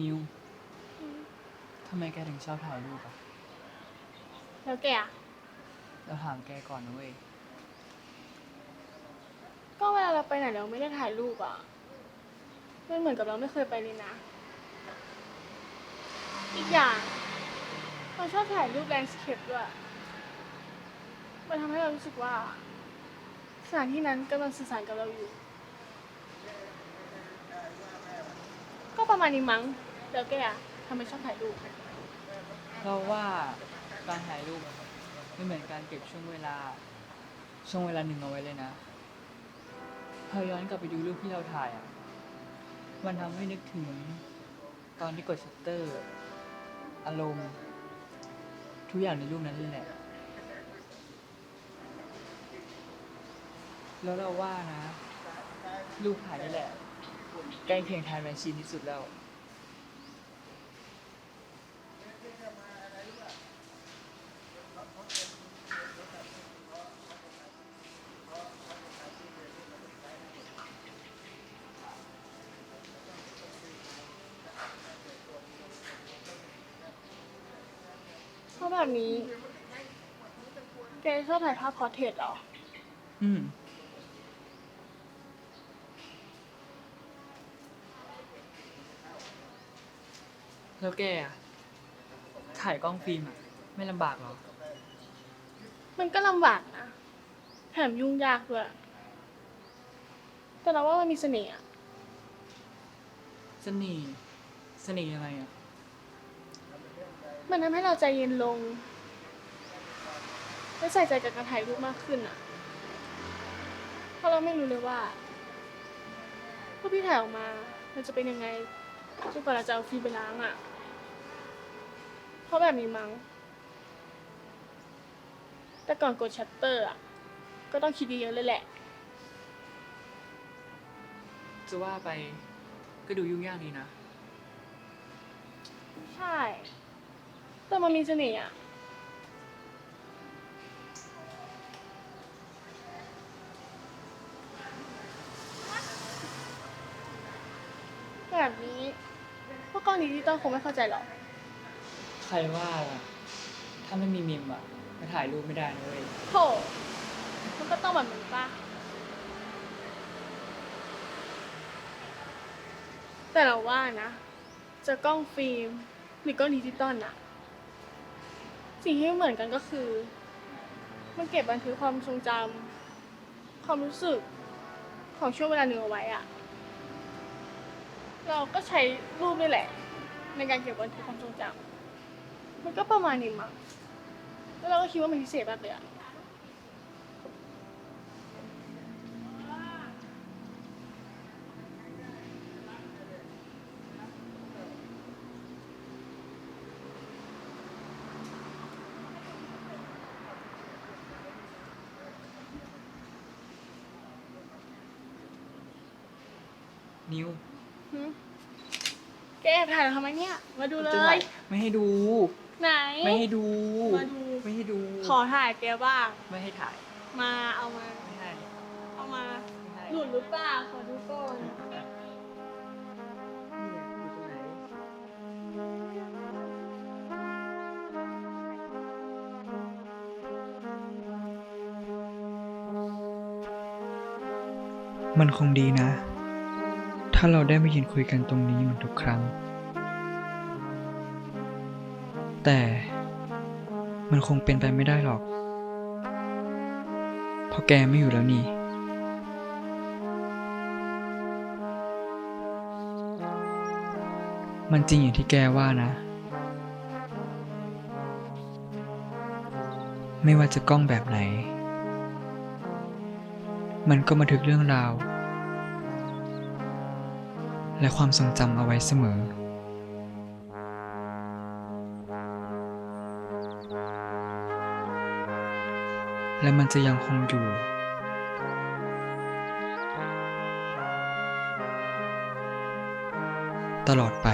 นิวทำไมแกถึงชอบถ่ายรูปอะแล้วแกอะเราถามแกก่อนนะเว้ย ก็เวลาเราไปไหนเราไม่ได้ถ่ายรูปอะมันเหมือนกับเราไม่เคยไปเลยนะ อีกอย่างเราชอบถ่ายรูปแลนด์สเคปด้วย มันทำให้เรารู้สึกว่า สถานที่นั้นกำลังสื่อสารกับเราอยู่ ก็ประมาณนี้มั้งแล้วแกอะทำไมชอบถ่ายรูปเราว่าการถ่ายรูปไม่เหมือนการเก็บช่วงเวลา ช่วงเวลาหนึ่งเอาไว้เลยนะพอย้อนกลับไปดูรูปที่เราถ่ายอะมันทำให้นึกถึงตอนที่กดชัตเตอร์ อารมณ์ ทุกอย่างในรูปนั้นเลยแหละแล้วเราว่านะ รูปถ่ายนี่แหละ ใกล้เคียงไทม์แมชชีนที่สุดแล้ว เพราะแบบนี้ แกชอบถ่ายภาพพอร์เทรตเหรอ อืม แล้วแกอะถ่ายกล้องฟิล์มอะไม่ลำบากเหรอ มันก็ลำบากนะแถมยุ่งยากด้วยแต่เราว่ามันมีเสน่ห์อะเสน่ห์เสน่ห์ยังไงอะมันทำให้เราใจเย็นลงและใส่ใจกับการถ่ายรูปมากขึ้นอะเพราะเราไม่รู้เลยว่ารูปที่ถ่ายออกมา มันจะเป็นยังไงจนกว่าเราจะเอาฟิล์มไปล้างอะเพ ราะแบบนี้มั้ง แต่ก่อนกดชัตเตอร์อะก็ต้องคิดเยอะๆเลยแหละ จะว่าไปก็ดูยุ่งยากดีนะ ใช่ แต่มันมีเสน่ห์อะแบบนี้พวกกล้องดิจิตอลคงไม่เข้าใจหรอกใค รว่าล่ะถ้าไม่มีมิมอะมาถ่ายรูปไม่ได้นะเว้ยโถมันก็ต้องแบบนี้ป่ะ แต่เราว่านะ จะกล้องฟิล์มหรือกล้องดิจิตอลอะสิ่งที่เหมือนกันก็คือ มันเก็บบันทึกความทรงจำความรู้สึกของช่วงเวลาหนึ่งเอาไว้อะเราก็ใช้รูปนี่แหละ ในการเก็บบันทึกความทรงจำ มันก็ประมาณนี้มั้งแล้วเราก็คิดว่ามันพิเศษมากเลยอะนิวหึแกแอบถ่ายเราทำไมเนี่ย มาดูเลจะถ่าย ยไม่ให้ดู ไหน ไม่ให้ดู มาดู ไม่ให้ดู ขอถ่ายแกบ้าง ไม่ให้ถ่าย มาเอามา ไม่ให้เอามา ไม่ให้หลุดหรือเปล่าขอดูก่อนนี่อยู่ตรงไหน มันคงดีนะ ถ้าเราได้มายืนคุยกันตรงนี้เหมือนทุกครั้ง แต่มันคงเป็นไปไม่ได้หรอก เพราะแกไม่อยู่แล้วนี่ มันจริงอย่างที่แกว่านะ ไม่ว่าจะกล้องแบบไหน มันก็บันทึกเรื่องราว และความทรงจำเอาไว้เสมอ และมันจะยังคงอยู่ ตลอดไป